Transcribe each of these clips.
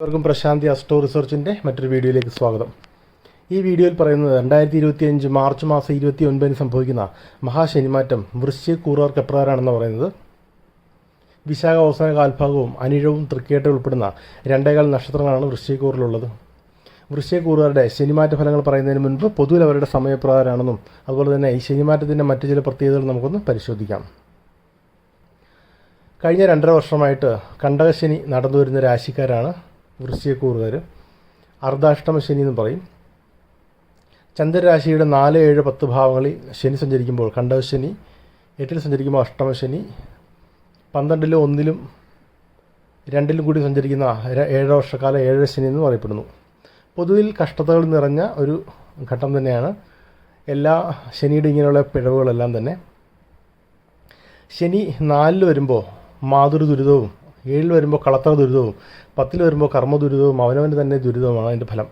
എല്ലാവർക്കും പ്രശാന്തി അസ്ട്രോ റിസർച്ചിന്റെ മറ്റൊരു വീഡിയോയിലേക്ക് സ്വാഗതം. ഈ വീഡിയോയിൽ പറയുന്നത് രണ്ടായിരത്തി ഇരുപത്തി അഞ്ച് മാർച്ച് മാസം ഇരുപത്തി ഒൻപതിന് സംഭവിക്കുന്ന മഹാശനിമാറ്റം വൃശ്ചിക കൂറുകാർക്ക് എപ്രകാരമാണെന്ന് പറയുന്നത്? വിശാഖ അവസാന കാൽഭാഗവും അനിഴവും തൃക്കേട്ടും ഉൾപ്പെടുന്ന രണ്ടേകാൽ നക്ഷത്രങ്ങളാണ് വൃശ്ചികൂറിലുള്ളത് വൃശ്ചികൂറുകാരുടെ ശനിമാറ്റ ഫലങ്ങൾ പറയുന്നതിന് മുൻപ് പൊതുവിൽ അവരുടെ സമയപ്രകാരമാണെന്നും അതുപോലെ തന്നെ ഈ ശനിമാറ്റത്തിന്റെ മറ്റു ചില പ്രത്യേകതകൾ നമുക്കൊന്ന് പരിശോധിക്കാം. കഴിഞ്ഞ രണ്ടര വർഷമായിട്ട് കണ്ടകശനി നടന്നു വരുന്ന രാശിക്കാരാണ് വൃശ്ചികക്കൂറുകാർ. അർദ്ധാഷ്ടമ ശനി എന്ന് പറയും. ചന്ദ്രരാശിയുടെ നാല് ഏഴ് പത്ത് ഭാവങ്ങളിൽ ശനി സഞ്ചരിക്കുമ്പോൾ കണ്ടവശനി എട്ടിൽ സഞ്ചരിക്കുമ്പോൾ അഷ്ടമശനി പന്ത്രണ്ടിലും ഒന്നിലും രണ്ടിലും കൂടി സഞ്ചരിക്കുന്ന ഏഴ് വർഷക്കാല ഏഴര ശനി എന്ന് പറയപ്പെടുന്നു പൊതുവിൽ കഷ്ടതകൾ നിറഞ്ഞ ഒരു ഘട്ടം തന്നെയാണ് എല്ലാ ശനിയുടെ ഇങ്ങനെയുള്ള പിഴവുകളെല്ലാം തന്നെ. ശനി നാലിൽ വരുമ്പോൾ മാതൃ ദുരിതവും ഏഴിൽ വരുമ്പോൾ കളത്ര ദുരിതവും പത്തിൽ വരുമ്പോൾ കർമ്മ ദുരിതവും അവനവന് തന്നെ ദുരിതവുമാണ് അതിന്റെ ഫലം.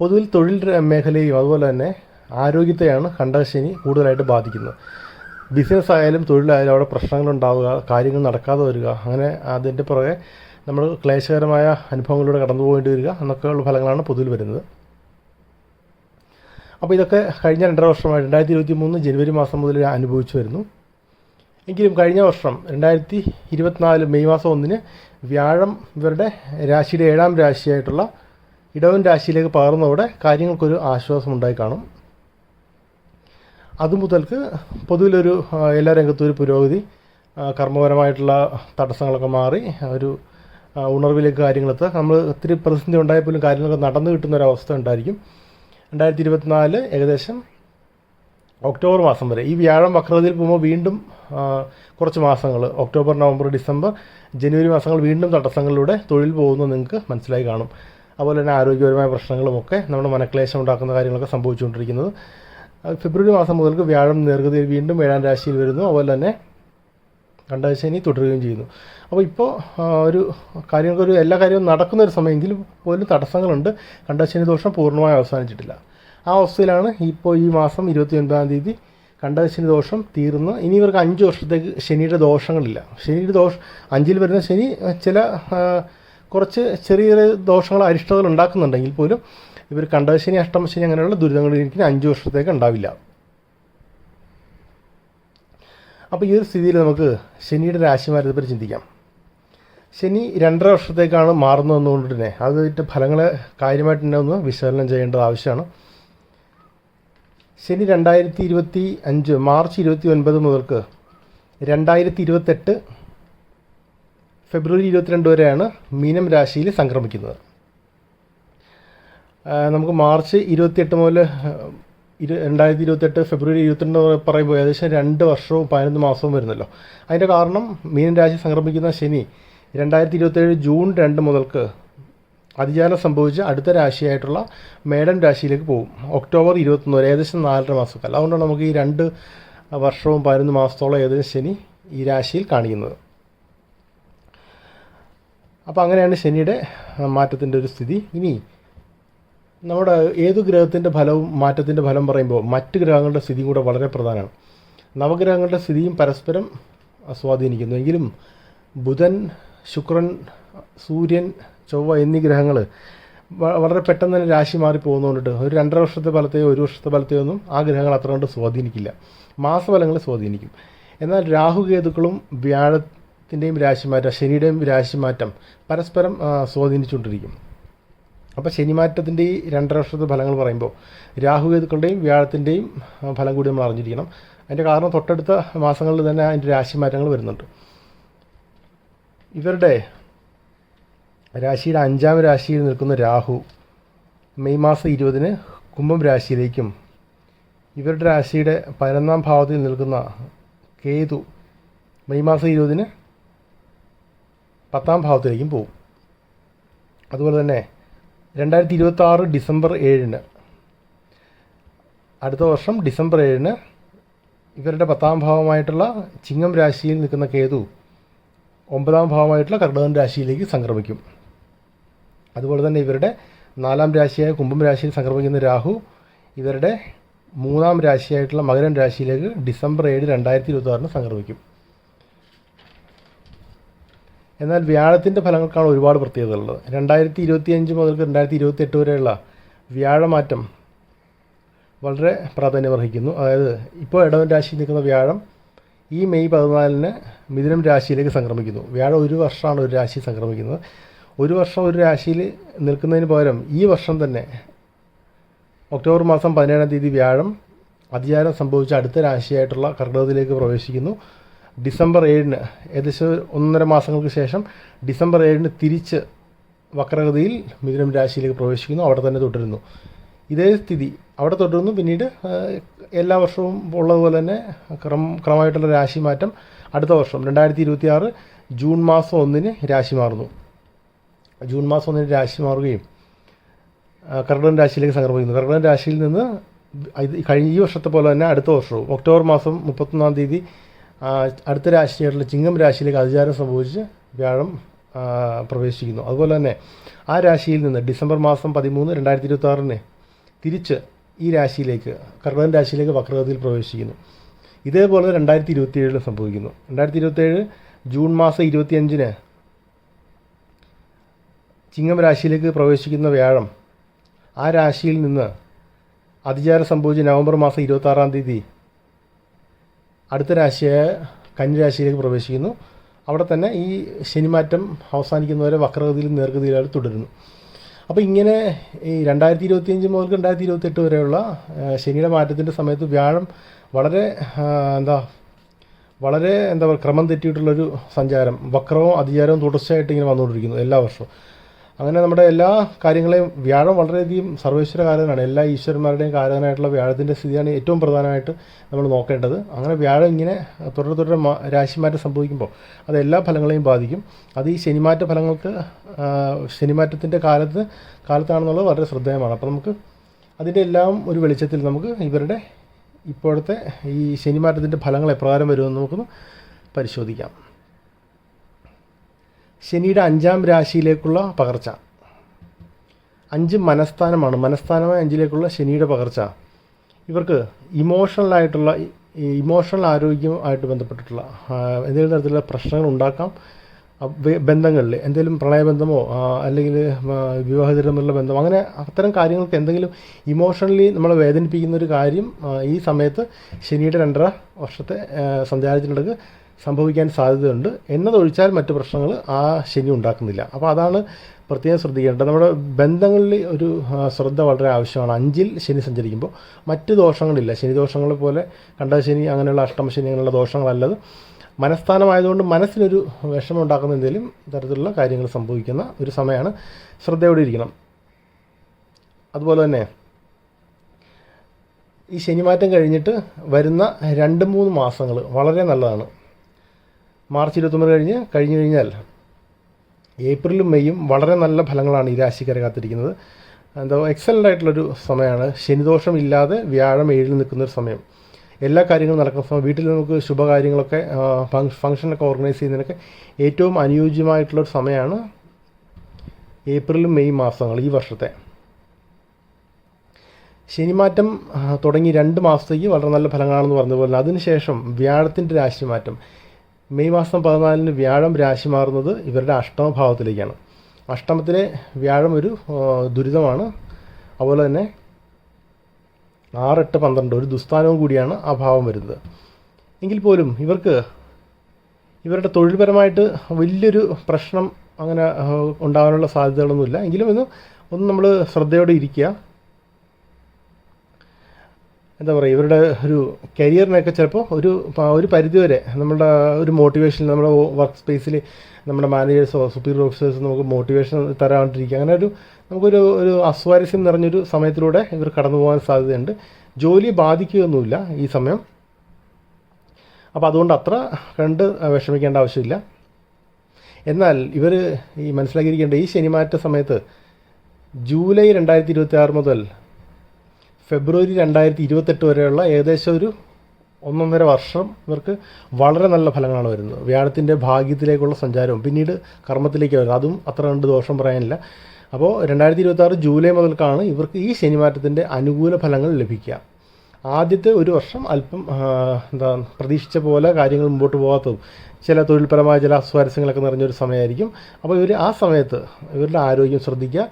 പൊതുവിൽ തൊഴിൽ മേഖലയും അതുപോലെ തന്നെ ആരോഗ്യത്തെയാണ് കണ്ടശനി കൂടുതലായിട്ട് ബാധിക്കുന്നത്. ബിസിനസ് ആയാലും തൊഴിലായാലും അവിടെ പ്രശ്നങ്ങളുണ്ടാവുക കാര്യങ്ങൾ നടക്കാതെ വരിക അങ്ങനെ അതിന്റെ പുറകെ നമ്മൾ ക്ലേശകരമായ അനുഭവങ്ങളിലൂടെ കടന്നു പോകേണ്ടി വരിക എന്നൊക്കെയുള്ള ഫലങ്ങളാണ് പൊതുവിൽ വരുന്നത്. അപ്പോൾ ഇതൊക്കെ കഴിഞ്ഞ രണ്ടര വർഷമായി രണ്ടായിരത്തി ഇരുപത്തി മൂന്ന് ജനുവരി മാസം മുതൽ അനുഭവിച്ചു വരുന്നു. എങ്കിലും കഴിഞ്ഞ വർഷം രണ്ടായിരത്തി ഇരുപത്തിനാല് മെയ് മാസം ഒന്നിന് വ്യാഴം ഇവരുടെ രാശിയുടെ ഏഴാം രാശിയായിട്ടുള്ള ഇടവൻ രാശിയിലേക്ക് പകർന്നതോടെ കാര്യങ്ങൾക്കൊരു ആശ്വാസം ഉണ്ടായി കാണും അതുമുതൽക്ക് പൊതുവിലൊരു ആ, എല്ലാ രംഗത്തും ഒരു പുരോഗതി കർമ്മപരമായിട്ടുള്ള തടസ്സങ്ങളൊക്കെ മാറി ഒരു ഉണർവിലേക്ക് കാര്യങ്ങളെത്തുക നമ്മൾ ഒത്തിരി പ്രതിസന്ധി ഉണ്ടായപ്പോലും കാര്യങ്ങളൊക്കെ നടന്നു കിട്ടുന്ന ഒരു അവസ്ഥ ഉണ്ടായിരിക്കും. രണ്ടായിരത്തി ഇരുപത്തിനാല് ഏകദേശം ഒക്ടോബർ മാസം വരെ. ഈ വ്യാഴം വക്രതയിൽ പോകുമ്പോൾ വീണ്ടും കുറച്ച് മാസങ്ങൾ ഒക്ടോബർ നവംബർ ഡിസംബർ ജനുവരി മാസങ്ങൾ വീണ്ടും തടസ്സങ്ങളിലൂടെ തൊഴിൽ പോകുന്നത് നിങ്ങൾക്ക് മനസ്സിലായി കാണും. അതുപോലെ തന്നെ ആരോഗ്യപരമായ പ്രശ്നങ്ങളുമൊക്കെ നമ്മുടെ മനക്ലേശം ഉണ്ടാക്കുന്ന കാര്യങ്ങളൊക്കെ സംഭവിച്ചുകൊണ്ടിരിക്കുന്നത്. ഫെബ്രുവരി മാസം മുതൽക്ക് വ്യാഴം നേർഗതിയിൽ വീണ്ടും ഏഴാം രാശിയിൽ വരുന്നു. അതുപോലെ തന്നെ കണ്ടശനി തുടരുകയും ചെയ്യുന്നു. അപ്പോൾ ഇപ്പോൾ ഒരു കാര്യങ്ങൾക്കൊരു എല്ലാ കാര്യവും നടക്കുന്ന ഒരു സമയമെങ്കിലും പോലും തടസ്സങ്ങളുണ്ട്. കണ്ടശനി ദോഷം പൂർണമായി അവസാനിച്ചിട്ടില്ല. ആ അവസ്ഥയിലാണ് ഇപ്പോൾ ഈ മാസം ഇരുപത്തി ഒൻപതാം തീയതി കണ്ടശനി ദോഷം തീർന്നു. ഇനി ഇവർക്ക് അഞ്ച് വർഷത്തേക്ക് ശനിയുടെ ദോഷങ്ങളില്ല. ശനിയുടെ ദോഷം അഞ്ചിൽ വരുന്ന ശനി ചില കുറച്ച് ചെറിയ ചെറിയ ദോഷങ്ങൾ അരിഷ്ടതകൾ ഉണ്ടാക്കുന്നുണ്ടെങ്കിൽ പോലും ഇവർ കണ്ടശനി അഷ്ടമശനി അങ്ങനെയുള്ള ദുരിതങ്ങൾ എനിക്ക് അഞ്ച് വർഷത്തേക്ക് ഉണ്ടാവില്ല. അപ്പോൾ ഈ ഒരു സ്ഥിതിയിൽ നമുക്ക് ശനിയുടെ രാശിമാരത്തെ പറ്റി ചിന്തിക്കാം. ശനി രണ്ടര വർഷത്തേക്കാണ് മാറുന്നതെന്നുകൊണ്ട് തന്നെ അതിന്റെ ഫലങ്ങളെ കാര്യമായിട്ട് തന്നെ ഒന്ന് വിശകലനം ചെയ്യേണ്ടത് ആവശ്യമാണ്. ശനി രണ്ടായിരത്തി ഇരുപത്തി അഞ്ച് മാർച്ച് ഇരുപത്തി ഒൻപത് മുതൽക്ക് രണ്ടായിരത്തി ഇരുപത്തെട്ട് ഫെബ്രുവരി ഇരുപത്തിരണ്ട് വരെയാണ് മീനം രാശിയിൽ സംക്രമിക്കുന്നത്. നമുക്ക് മാർച്ച് ഇരുപത്തിയെട്ട് മുതൽ ഇരു രണ്ടായിരത്തി ഇരുപത്തെട്ട് ഫെബ്രുവരി ഇരുപത്തിരണ്ട് പറയുമ്പോൾ ഏകദേശം രണ്ട് വർഷവും പതിനൊന്ന് മാസവും വരുന്നല്ലോ. അതിന്റെ കാരണം മീനരാശി സംക്രമിക്കുന്ന ശനി രണ്ടായിരത്തി ഇരുപത്തേഴ് ജൂൺ രണ്ട് മുതൽക്ക് അതിചാരം സംഭവിച്ച് അടുത്ത രാശിയായിട്ടുള്ള മേടൻ രാശിയിലേക്ക് പോകും. ഒക്ടോബർ ഇരുപത്തൊന്ന് വരെ ഏകദേശം നാലര മാസക്കാലം. അതുകൊണ്ടാണ് നമുക്ക് ഈ രണ്ട് വർഷവും പതിനൊന്ന് മാസത്തോളം ഏകദേശം ശനി ഈ രാശിയിൽ കാണിക്കുന്നത്. അപ്പോൾ അങ്ങനെയാണ് ശനിയുടെ മാറ്റത്തിന്റെ ഒരു സ്ഥിതി. ഇനി നമ്മുടെ ഏത് ഗ്രഹത്തിന്റെ ഫലവും മാറ്റത്തിന്റെ ഫലം പറയുമ്പോൾ മറ്റ് ഗ്രഹങ്ങളുടെ സ്ഥിതിയും കൂടെ വളരെ പ്രധാനമാണ്. നവഗ്രഹങ്ങളുടെ സ്ഥിതിയും പരസ്പരം സ്വാധീനിക്കുന്നു. എങ്കിലും ബുധൻ ശുക്രൻ സൂര്യൻ ചൊവ്വ എന്നീ ഗ്രഹങ്ങൾ വളരെ പെട്ടെന്ന് തന്നെ രാശി മാറി പോകുന്നതുകൊണ്ട് ഒരു രണ്ടര വർഷത്തെ ഫലത്തെയോ ഒരു വർഷത്തെ ഫലത്തെയോ ഒന്നും ആ ഗ്രഹങ്ങൾ അത്ര കണ്ട് സ്വാധീനിക്കില്ല. മാസഫലങ്ങൾ സ്വാധീനിക്കും. എന്നാൽ രാഹുകേതുക്കളും വ്യാഴത്തിന്റെയും രാശിമാറ്റം ശനിയുടെയും രാശിമാറ്റം പരസ്പരം സ്വാധീനിച്ചുകൊണ്ടിരിക്കും. അപ്പോൾ ശനിമാറ്റത്തിന്റെ ഈ രണ്ടര വർഷത്തെ ഫലങ്ങൾ പറയുമ്പോൾ രാഹുകേതുക്കളുടെയും വ്യാഴത്തിന്റെയും ഫലം കൂടി നമ്മൾ അറിഞ്ഞിരിക്കണം. അതിന്റെ കാരണം തൊട്ടടുത്ത മാസങ്ങളിൽ തന്നെ അതിന്റെ രാശിമാറ്റങ്ങൾ വരുന്നുണ്ട്. ഇവരുടെ രാശിയുടെ അഞ്ചാം രാശിയിൽ നിൽക്കുന്ന രാഹു മെയ് മാസം ഇരുപതിന് കുംഭം രാശിയിലേക്കും ഇവരുടെ രാശിയുടെ പതിനൊന്നാം ഭാവത്തിൽ നിൽക്കുന്ന കേതു മെയ് മാസം ഇരുപതിന് പത്താം ഭാവത്തിലേക്കും പോകും അതുപോലെ തന്നെ രണ്ടായിരത്തി ഇരുപത്തി ആറ് ഡിസംബർ ഏഴിന് അടുത്ത വർഷം ഡിസംബർ ഏഴിന് ഇവരുടെ പത്താം ഭാവമായിട്ടുള്ള ചിങ്ങം രാശിയിൽ നിൽക്കുന്ന കേതു ഒമ്പതാം ഭാവമായിട്ടുള്ള കർണകൻ രാശിയിലേക്ക് സംക്രമിക്കും. അതുപോലെ തന്നെ ഇവരുടെ നാലാം രാശിയായ കുംഭം രാശിയിൽ സംക്രമിക്കുന്ന രാഹു ഇവരുടെ മൂന്നാം രാശിയായിട്ടുള്ള മകരം രാശിയിലേക്ക് ഡിസംബർ ഏഴ് രണ്ടായിരത്തി ഇരുപത്തി സംക്രമിക്കും. എന്നാൽ വ്യാഴത്തിന്റെ ഫലങ്ങൾക്കാണ് ഒരുപാട് പ്രത്യേകതകളുള്ളത് രണ്ടായിരത്തി ഇരുപത്തി അഞ്ച് മുതൽ രണ്ടായിരത്തി ഇരുപത്തി എട്ട് വരെയുള്ള വ്യാഴമാറ്റം വളരെ പ്രാധാന്യം അർഹിക്കുന്നു. അതായത് ഇപ്പോൾ ഇടവൻ രാശിയിൽ നിൽക്കുന്ന വ്യാഴം ഈ മെയ് പതിനാലിന് മിഥുനം രാശിയിലേക്ക് സംക്രമിക്കുന്നു. വ്യാഴം ഒരു വർഷമാണ് ഒരു രാശി സംക്രമിക്കുന്നത്. ഒരു വർഷം ഒരു രാശിയിൽ നിൽക്കുന്നതിന് പകരം ഈ വർഷം തന്നെ ഒക്ടോബർ മാസം പതിനേഴാം തീയതി വ്യാഴം അതിചാരം സംഭവിച്ച അടുത്ത രാശിയായിട്ടുള്ള കർക്കിടകത്തിലേക്ക് പ്രവേശിക്കുന്നു. ഡിസംബർ ഏഴിന് ഏകദേശം ഒന്നര മാസങ്ങൾക്ക് ശേഷം ഡിസംബർ ഏഴിന് തിരിച്ച് വക്രഗതിയിൽ മിഥുനം രാശിയിലേക്ക് പ്രവേശിക്കുന്നു. അവിടെ തന്നെ തുടരുന്നു. ഇതേ സ്ഥിതി. അവിടെ തുടരുന്നു. പിന്നീട് എല്ലാ വർഷവും ഉള്ളതുപോലെ തന്നെ ക്രമ ക്രമമായിട്ടുള്ള രാശി മാറ്റം അടുത്ത വർഷം രണ്ടായിരത്തി ഇരുപത്തി ആറ് ജൂൺ മാസം ഒന്നിന് രാശി മാറുന്നു. ജൂൺ മാസം ഒന്നിന് രാശി മാറുകയും കർക്കിടകൻ രാശിയിലേക്ക് സംക്രമിക്കുന്നു. കർക്കിടകൻ രാശിയിൽ നിന്ന് ഇത് കഴിഞ്ഞ ഈ വർഷത്തെ പോലെ തന്നെ അടുത്ത വർഷവും ഒക്ടോബർ മാസം മുപ്പത്തൊന്നാം തീയതി അടുത്ത രാശിയായിട്ടുള്ള ചിങ്ങം രാശിയിലേക്ക് അതിചാരം സംഭവിച്ച് വ്യാഴം പ്രവേശിക്കുന്നു. അതുപോലെ തന്നെ ആ രാശിയിൽ നിന്ന് ഡിസംബർ മാസം പതിമൂന്ന് രണ്ടായിരത്തി ഇരുപത്തി തിരിച്ച് ഈ രാശിയിലേക്ക് കർക്കിടകൻ രാശിയിലേക്ക് വക്രഗതിയിൽ പ്രവേശിക്കുന്നു. ഇതേപോലെ രണ്ടായിരത്തി ഇരുപത്തി ഏഴിലും സംഭവിക്കുന്നു. രണ്ടായിരത്തി ഇരുപത്തേഴ് ജൂൺ മാസം ഇരുപത്തിയഞ്ചിന് ചിങ്ങം രാശിയിലേക്ക് പ്രവേശിക്കുന്ന വ്യാഴം ആ രാശിയിൽ നിന്ന് അതിചാരം സംഭവിച്ച് നവംബർ മാസം ഇരുപത്താറാം തീയതി അടുത്ത രാശിയായ കന്യരാശിയിലേക്ക് പ്രവേശിക്കുന്നു. അവിടെ തന്നെ ഈ ശനിമാറ്റം അവസാനിക്കുന്നവരെ വക്രഗതിയിലും നേർഗതിയിലും തുടരുന്നു. അപ്പോൾ ഇങ്ങനെ ഈ രണ്ടായിരത്തി ഇരുപത്തിയഞ്ച് മുതൽ രണ്ടായിരത്തി ഇരുപത്തെട്ട് വരെയുള്ള ശനിയുടെ മാറ്റത്തിന്റെ സമയത്ത് വ്യാഴം വളരെ എന്താ വളരെ എന്താ പറയുക ക്രമം തെറ്റിയിട്ടുള്ളൊരു സഞ്ചാരം. വക്രവും അതിചാരവും തുടർച്ചയായിട്ട് ഇങ്ങനെ വന്നുകൊണ്ടിരിക്കുന്നു എല്ലാ വർഷവും. അങ്ങനെ നമ്മുടെ എല്ലാ കാര്യങ്ങളെയും വ്യാഴം വളരെയധികം സർവേശ്വര കാരകനാണ്. എല്ലാ ഈശ്വരന്മാരുടെയും കാരകനായിട്ടുള്ള വ്യാഴത്തിന്റെ സ്ഥിതിയാണ് ഏറ്റവും പ്രധാനമായിട്ട് നമ്മൾ നോക്കേണ്ടത്. അങ്ങനെ വ്യാഴം ഇങ്ങനെ തുടരെ തുടരെ രാശിമാറ്റം സംഭവിക്കുമ്പോൾ അത് എല്ലാ ഫലങ്ങളെയും ബാധിക്കും. അത് ഈ ശനിമാറ്റ ഫലങ്ങൾക്ക് ശനിമാറ്റത്തിന്റെ കാലത്ത് കാലത്താണെന്നുള്ളത് വളരെ ശ്രദ്ധേയമാണ്. അപ്പോൾ നമുക്ക് അതിന്റെ എല്ലാം ഒരു വെളിച്ചത്തിൽ നമുക്ക് ഇവരുടെ ഇപ്പോഴത്തെ ഈ ശനിമാറ്റത്തിന്റെ ഫലങ്ങൾ എപ്രകാരം വരുമെന്ന് നമുക്കൊന്ന് പരിശോധിക്കാം. ശനിയുടെ അഞ്ചാം രാശിയിലേക്കുള്ള പകർച്ച. അഞ്ച് മനസ്ഥാനമാണ്. മനസ്ഥാനമായ അഞ്ചിലേക്കുള്ള ശനിയുടെ പകർച്ച. ഇവർക്ക് ഇമോഷണലായിട്ടുള്ള ഇമോഷണൽ ആരോഗ്യമായിട്ട് ബന്ധപ്പെട്ടിട്ടുള്ള എന്തെങ്കിലും തരത്തിലുള്ള പ്രശ്നങ്ങൾ ഉണ്ടാക്കാം. ബന്ധങ്ങളിൽ എന്തെങ്കിലും പ്രണയബന്ധമോ അല്ലെങ്കിൽ ആ, വിവാഹിതരമുള്ള ബന്ധമോ അങ്ങനെ അത്തരം കാര്യങ്ങൾക്ക് എന്തെങ്കിലും ഇമോഷണലി നമ്മളെ വേദനിപ്പിക്കുന്ന ഒരു കാര്യം ഈ സമയത്ത് ശനിയുടെ രണ്ടര വർഷത്തെ സഞ്ചാരത്തിനിടക്ക് സംഭവിക്കാൻ സാധ്യതയുണ്ട്. എന്നതൊഴിച്ചാൽ മറ്റു പ്രശ്നങ്ങൾ ആ ശനി ഉണ്ടാക്കുന്നില്ല. അപ്പോൾ അതാണ് പ്രത്യേകം ശ്രദ്ധിക്കേണ്ടത്. നമ്മുടെ ബന്ധങ്ങളിൽ ഒരു ശ്രദ്ധ വളരെ ആവശ്യമാണ്. അഞ്ചിൽ ശനി സഞ്ചരിക്കുമ്പോൾ മറ്റ് ദോഷങ്ങളില്ല. ശനി ദോഷങ്ങളെ പോലെ കണ്ടശനി അങ്ങനെയുള്ള അഷ്ടമ ശനി അങ്ങനെയുള്ള ദോഷങ്ങളല്ലത്. മനസ്ഥാനമായതുകൊണ്ട് മനസ്സിനൊരു വിഷമം ഉണ്ടാക്കുന്ന എന്തെങ്കിലും തരത്തിലുള്ള കാര്യങ്ങൾ സംഭവിക്കുന്ന ഒരു സമയമാണ് ശ്രദ്ധയോടെ ഇരിക്കണം. അതുപോലെ തന്നെ ഈ ശനിമാറ്റം കഴിഞ്ഞിട്ട് വരുന്ന രണ്ട് മൂന്ന് മാസങ്ങൾ വളരെ നല്ലതാണ്. മാർച്ച് ഇരുപത്തൊമ്പത് കഴിഞ്ഞ് കഴിഞ്ഞു കഴിഞ്ഞാൽ ഏപ്രിലും മെയ്യും വളരെ നല്ല ഫലങ്ങളാണ് ഈ രാശിക്കാരെ കാത്തിരിക്കുന്നത്. എന്താ എക്സലന്റ് ആയിട്ടുള്ളൊരു സമയമാണ്. ശനിദോഷം ഇല്ലാതെ വ്യാഴം ഏഴിൽ നിൽക്കുന്ന ഒരു സമയം. എല്ലാ കാര്യങ്ങളും നടക്കുന്ന സമയം. വീട്ടിൽ നമുക്ക് ശുഭകാര്യങ്ങളൊക്കെ ഫംഗ്ഷനൊക്കെ ഓർഗനൈസ് ചെയ്യുന്നതിനൊക്കെ ഏറ്റവും അനുയോജ്യമായിട്ടുള്ളൊരു സമയമാണ് ഏപ്രിലും മെയ് മാസങ്ങൾ ഈ വർഷത്തെ. ശനിമാറ്റം തുടങ്ങി രണ്ട് മാസത്തേക്ക് വളരെ നല്ല ഫലങ്ങളാണെന്ന് പറഞ്ഞതുപോലെ അതിനുശേഷം വ്യാഴത്തിന്റെ രാശിമാറ്റം. മെയ് മാസം പതിനാലിന് വ്യാഴം രാശി മാറുന്നത് ഇവരുടെ അഷ്ടമഭാവത്തിലേക്കാണ്. അഷ്ടമത്തിലെ വ്യാഴം ഒരു ദുരിതമാണ്. അതുപോലെ തന്നെ ആറെട്ട് പന്ത്രണ്ട് ഒരു ദുസ്ഥാനവും കൂടിയാണ് ആ ഭാവം വരുന്നത്. എങ്കിൽ പോലും ഇവർക്ക് ഇവരുടെ തൊഴിൽപരമായിട്ട് വലിയൊരു പ്രശ്നം അങ്ങനെ ഉണ്ടാകാനുള്ള സാധ്യതകളൊന്നുമില്ല. എങ്കിലും ഒന്ന് ഒന്ന് നമ്മൾ ശ്രദ്ധയോടെ ഇരിക്കുക. എന്താ പറയുക ഇവരുടെ ഒരു കരിയറിനൊക്കെ ചിലപ്പോൾ ഒരു ഒരു പരിധിവരെ നമ്മളുടെ ഒരു മോട്ടിവേഷൻ നമ്മുടെ വർക്ക് സ്പേസിൽ നമ്മുടെ മാനേജേഴ്സോ സുപ്പീരിയർ ഓഫീസേഴ്സോ നമുക്ക് മോട്ടിവേഷൻ തരാണ്ടിരിക്കുക. അങ്ങനെ ഒരു നമുക്കൊരു ഒരു അസ്വാരസ്യം നിറഞ്ഞൊരു സമയത്തിലൂടെ ഇവർ കടന്നു പോകാൻ സാധ്യതയുണ്ട്. ജോലി ബാധിക്കുകയൊന്നുമില്ല ഈ സമയം. അപ്പോൾ അതുകൊണ്ട് അത്ര കണ്ട് വിഷമിക്കേണ്ട ആവശ്യമില്ല. എന്നാൽ ഇവർ ഈ മനസ്സിലാക്കിയിരിക്കേണ്ട ഈ ശനിമാറ്റ സമയത്ത് ജൂലൈ രണ്ടായിരത്തി ഇരുപത്തി ആറ് മുതൽ ഫെബ്രുവരി രണ്ടായിരത്തി ഇരുപത്തെട്ട് വരെയുള്ള ഏകദേശം ഒരു ഒന്നൊന്നര വർഷം ഇവർക്ക് വളരെ നല്ല ഫലങ്ങളാണ് വരുന്നത്. വ്യാഴത്തിന്റെ ഭാഗ്യത്തിലേക്കുള്ള സഞ്ചാരവും പിന്നീട് കർമ്മത്തിലേക്ക് വരുന്നത്. അതും അത്ര രണ്ട് ദോഷം പറയാനില്ല. അപ്പോൾ രണ്ടായിരത്തി ഇരുപത്തി ജൂലൈ മുതൽക്കാണ് ഇവർക്ക് ഈ ശനിമാറ്റത്തിന്റെ അനുകൂല ഫലങ്ങൾ ലഭിക്കുക. ആദ്യത്തെ ഒരു വർഷം അല്പം എന്താ പ്രതീക്ഷിച്ച പോലെ കാര്യങ്ങൾ മുമ്പോട്ട് പോകാത്തതും. ചില തൊഴിൽപരമായ ചില അസ്വാരസ്യങ്ങളൊക്കെ നിറഞ്ഞൊരു സമയമായിരിക്കും. അപ്പോൾ ഇവർ ആ സമയത്ത് ഇവരുടെ ആരോഗ്യം ശ്രദ്ധിക്കുക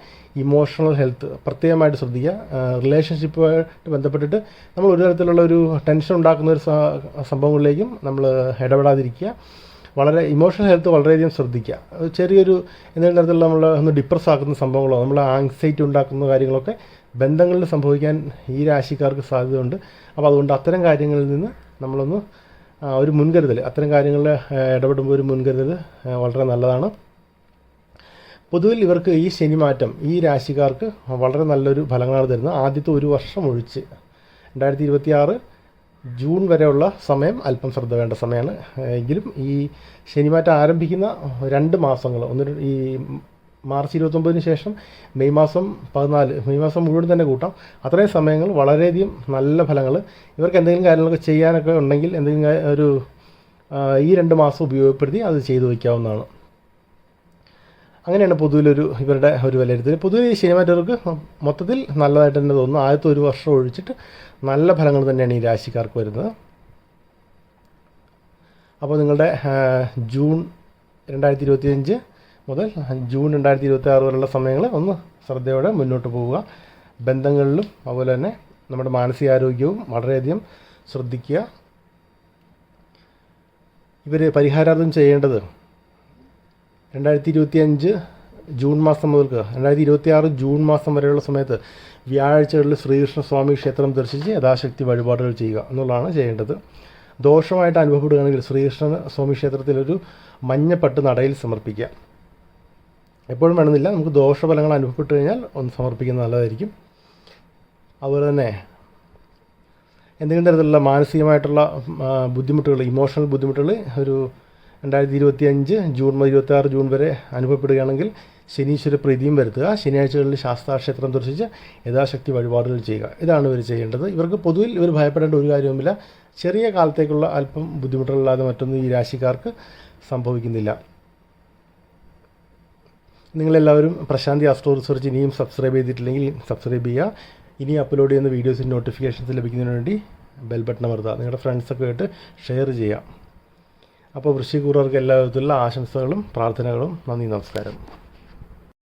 ഇമോഷണൽ ഹെൽത്ത് പ്രത്യേകമായിട്ട് ശ്രദ്ധിക്കുക റിലേഷൻഷിപ്പുമായിട്ട് ബന്ധപ്പെട്ടിട്ട് നമ്മൾ ഒരു തരത്തിലുള്ള ഒരു ടെൻഷൻ ഉണ്ടാക്കുന്ന ഒരു സംഭവങ്ങളിലേക്കും നമ്മൾ ഇടപെടാതിരിക്കുക. വളരെ ഇമോഷണൽ ഹെൽത്ത് വളരെയധികം ശ്രദ്ധിക്കുക. ചെറിയൊരു എന്തെങ്കിലും തരത്തിലുള്ള നമ്മൾ ഒന്ന് ഡിപ്രസ് ആക്കുന്ന സംഭവങ്ങളോ നമ്മൾ ആങ്സൈറ്റി ഉണ്ടാക്കുന്ന കാര്യങ്ങളൊക്കെ ബന്ധങ്ങളിൽ സംഭവിക്കാൻ ഈ രാശിക്കാർക്ക് സാധ്യതയുണ്ട്. അപ്പോൾ അതുകൊണ്ട് അത്തരം കാര്യങ്ങളിൽ നിന്ന് നമ്മളൊന്ന് ഒരു മുൻകരുതൽ അത്തരം കാര്യങ്ങളിൽ ഇടപെടുമ്പോൾ ഒരു മുൻകരുതൽ വളരെ നല്ലതാണ്. പൊതുവിൽ ഇവർക്ക് ഈ ശനിമാറ്റം ഈ രാശിക്കാർക്ക് വളരെ നല്ലൊരു ഫലങ്ങളാണ് തരുന്നത്. ആദ്യത്തെ ഒരു വർഷം ഒഴിച്ച് രണ്ടായിരത്തി ഇരുപത്തി ആറ് ജൂൺ വരെയുള്ള സമയം അല്പം ശ്രദ്ധ വേണ്ട സമയമാണ്. എങ്കിലും ഈ ശനിമാറ്റം ആരംഭിക്കുന്ന രണ്ട് മാസങ്ങൾ ഒന്ന് ഈ മാർച്ച് ഇരുപത്തൊമ്പതിന് ശേഷം മെയ് മാസം പതിനാല് മെയ് മാസം മുഴുവൻ തന്നെ കൂട്ടാം. അത്രയും സമയങ്ങൾ വളരെയധികം നല്ല ഫലങ്ങൾ. ഇവർക്ക് എന്തെങ്കിലും കാര്യങ്ങളൊക്കെ ചെയ്യാനൊക്കെ ഉണ്ടെങ്കിൽ എന്തെങ്കിലും ഒരു ഈ രണ്ട് മാസം ഉപയോഗപ്പെടുത്തി അത് ചെയ്തു വയ്ക്കാവുന്നതാണ്. അങ്ങനെയാണ് പൊതുവിലൊരു ഇവരുടെ ഒരു വിലയിരുത്തൽ. പൊതുവെ ഈ സിനിമാറ്റവർക്ക് മൊത്തത്തിൽ നല്ലതായിട്ട് തന്നെ തോന്നുന്നു. ആദ്യത്തെ ഒരു വർഷം ഒഴിച്ചിട്ട് നല്ല ഫലങ്ങൾ തന്നെയാണ് ഈ രാശിക്കാർക്ക് വരുന്നത്. അപ്പോൾ നിങ്ങളുടെ ജൂൺ രണ്ടായിരത്തി ഇരുപത്തിയഞ്ച് മുതൽ ജൂൺ രണ്ടായിരത്തി ഇരുപത്തി ആറ് വരെയുള്ള സമയങ്ങൾ ഒന്ന് ശ്രദ്ധയോടെ മുന്നോട്ട് പോവുക. ബന്ധങ്ങളിലും അതുപോലെ തന്നെ നമ്മുടെ മാനസികാരോഗ്യവും വളരെയധികം ശ്രദ്ധിക്കുക. ഇവർ പരിഹാരാർത്ഥം ചെയ്യേണ്ടത് രണ്ടായിരത്തി ഇരുപത്തി അഞ്ച് ജൂൺ മാസം മുതൽക്ക് രണ്ടായിരത്തി ഇരുപത്തി ആറ് ജൂൺ മാസം വരെയുള്ള സമയത്ത് വ്യാഴാഴ്ചകളിൽ ശ്രീകൃഷ്ണ സ്വാമി ക്ഷേത്രം ദർശിച്ച് യഥാശക്തി വഴിപാടുകൾ ചെയ്യുക എന്നുള്ളതാണ് ചെയ്യേണ്ടത്. ദോഷമായിട്ട് അനുഭവപ്പെടുകയാണെങ്കിൽ ശ്രീകൃഷ്ണ സ്വാമി ക്ഷേത്രത്തിലൊരു മഞ്ഞപ്പട്ട് നടയിൽ സമർപ്പിക്കുക. എപ്പോഴും വേണമെന്നില്ല. നമുക്ക് ദോഷഫലങ്ങൾ അനുഭവപ്പെട്ട് കഴിഞ്ഞാൽ ഒന്ന് സമർപ്പിക്കുന്നത് നല്ലതായിരിക്കും. അതുപോലെ തന്നെ എന്തെങ്കിലും തരത്തിലുള്ള മാനസികമായിട്ടുള്ള ബുദ്ധിമുട്ടുകൾ ഇമോഷണൽ ബുദ്ധിമുട്ടുകൾ ഒരു രണ്ടായിരത്തി ഇരുപത്തി അഞ്ച് ജൂൺ മുതൽ ഇരുപത്തി ആറ് ജൂൺ വരെ അനുഭവപ്പെടുകയാണെങ്കിൽ ശനീശ്വര പ്രീതിയും വരുത്തുക. ശനിയാഴ്ചകളിൽ ശാസ്താക്ഷേത്രം ദർശിച്ച് യഥാശക്തി വഴിപാടുകൾ ചെയ്യുക. ഇതാണ് ഇവർ ചെയ്യേണ്ടത്. ഇവർക്ക് പൊതുവിൽ ഇവർ ഭയപ്പെടേണ്ട ഒരു കാര്യവുമില്ല. ചെറിയ കാലത്തേക്കുള്ള അല്പം ബുദ്ധിമുട്ടുകളില്ലാതെ മറ്റൊന്നും ഈ രാശിക്കാർക്ക് സംഭവിക്കുന്നില്ല. നിങ്ങളെല്ലാവരും പ്രശാന്തി ആസ്ട്രോ റിസർച്ച് ഇനിയും സബ്സ്ക്രൈബ് ചെയ്തിട്ടില്ലെങ്കിൽ സബ്സ്ക്രൈബ് ചെയ്യുക. ഇനി അപ്ലോഡ് ചെയ്യുന്ന വീഡിയോസിന്റെ നോട്ടിഫിക്കേഷൻസ് ലഭിക്കുന്നതിന് വേണ്ടി ബെൽ ബട്ടൺ അമർത്തുക. നിങ്ങളുടെ ഫ്രണ്ട്സൊക്കെ ആയിട്ട് ഷെയർ ചെയ്യുക. അപ്പോൾ വൃശ്ചികൂറർക്ക് എല്ലാ വിധത്തിലുള്ള ആശംസകളും പ്രാർത്ഥനകളും. നന്ദി നമസ്കാരം.